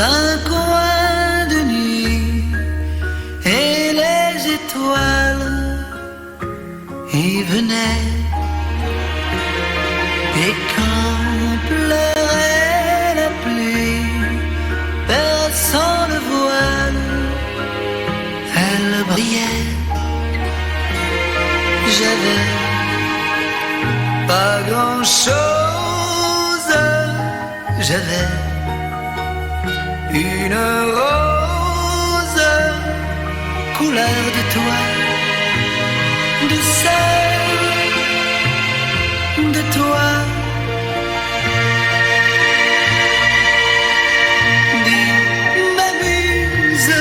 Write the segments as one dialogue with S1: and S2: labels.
S1: un coin de nuit et les étoiles y venaient. Et quand pleurait la pluie, perçant le voile, elle brillait. J'avais pas grand chose, j'avais une rose couleur de toi, douceur de toi. Dis, m'amuse,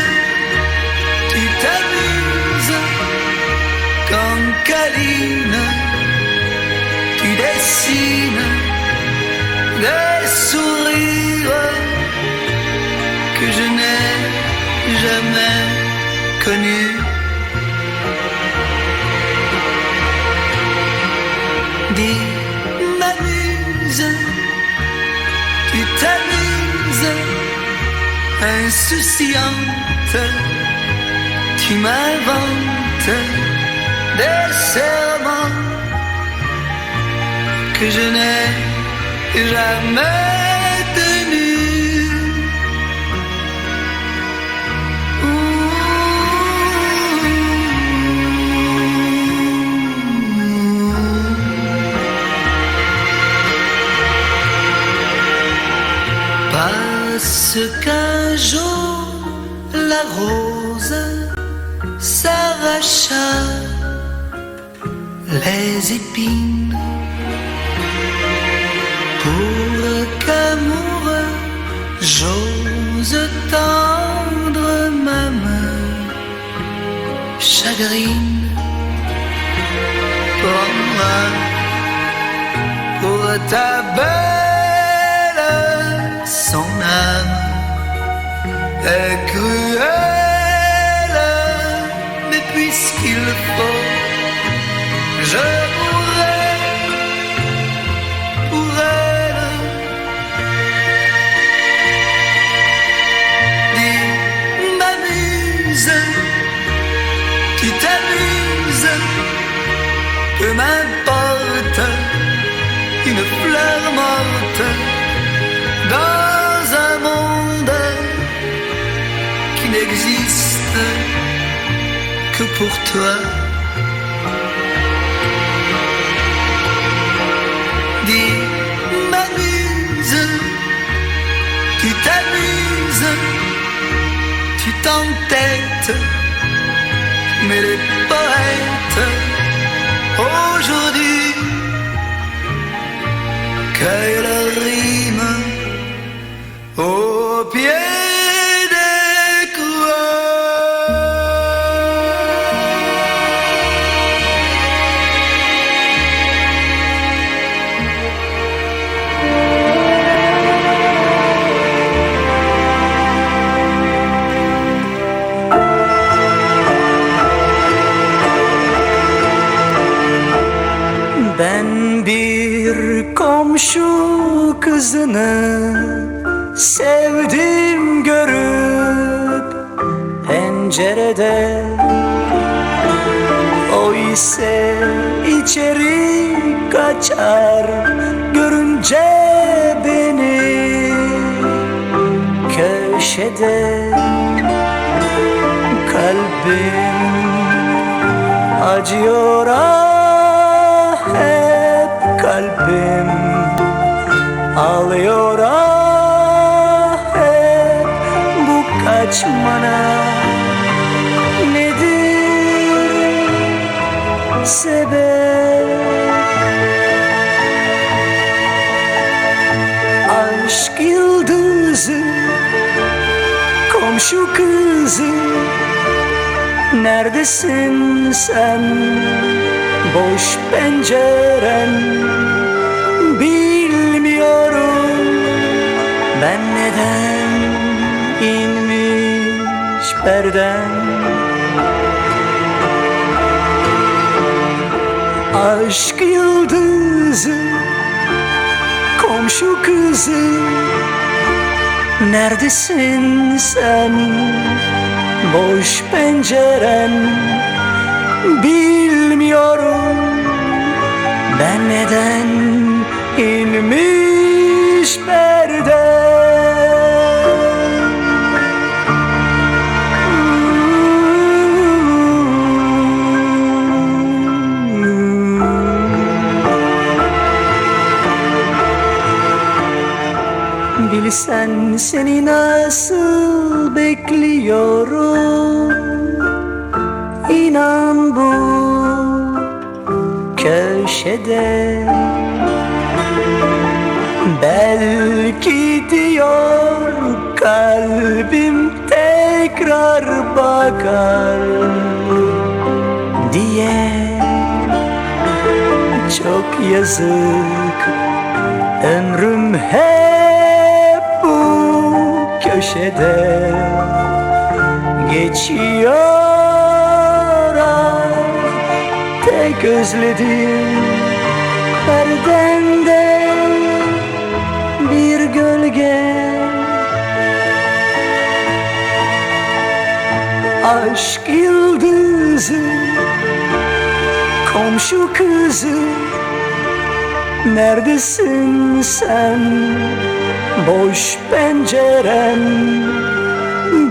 S1: tu t'amuses comme Caline, tu dessines des sourires jamais connus. Dis, m'amuse, tu t'amuses, insouciante, tu m'inventes des serments que je n'ai jamais Parce qu'un jour la rose s'arracha les épines pour qu'amoureux j'ose tendre ma main? Chagrine pour moi pour ta belle son âme est cruelle. Mais puisqu'il faut je mourrai pour elle Dis, m'amuse tu t'amuses peu m'importe une fleur morte dans un monde qui n'existe que pour toi. Dis, m'amuse, tu t'amuses, tu t'entêtes, mais les poètes
S2: komşu kızını sevdim görüp pencerede. O ise içeri kaçar görünce beni köşede. Kalbim acıyor ağlıyor ah hep bu kaçmana. Nedir sebep? Aşk yıldızı komşu kızı. Neredesin sen? Boş penceren neden inmiş perden? Aşk yıldızı komşu kızı Neredesin sen? Boş penceren Bilmiyorum Ben neden inmiş perde Bilsen seni nasıl bekliyorum? İnan bu köşede. Belki diyor kalbim tekrar bakar diye Çok yazık. Ömrüm hep köşede Geçiyor ah, tek özledim perdende bir gölge. Aşk yıldızı komşu kızı Neredesin sen boş pencerem.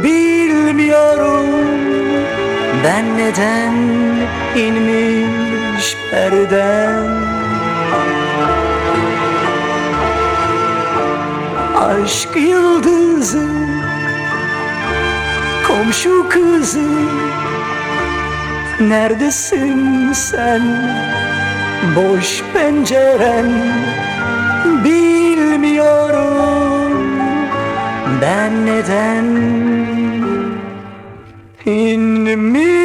S2: Bilmiyorum ben neden inmiş perdem. Aşk yıldızı komşu kızı Neredesin sen? Boş penceren Bilmiyorum. Ben neden inmiş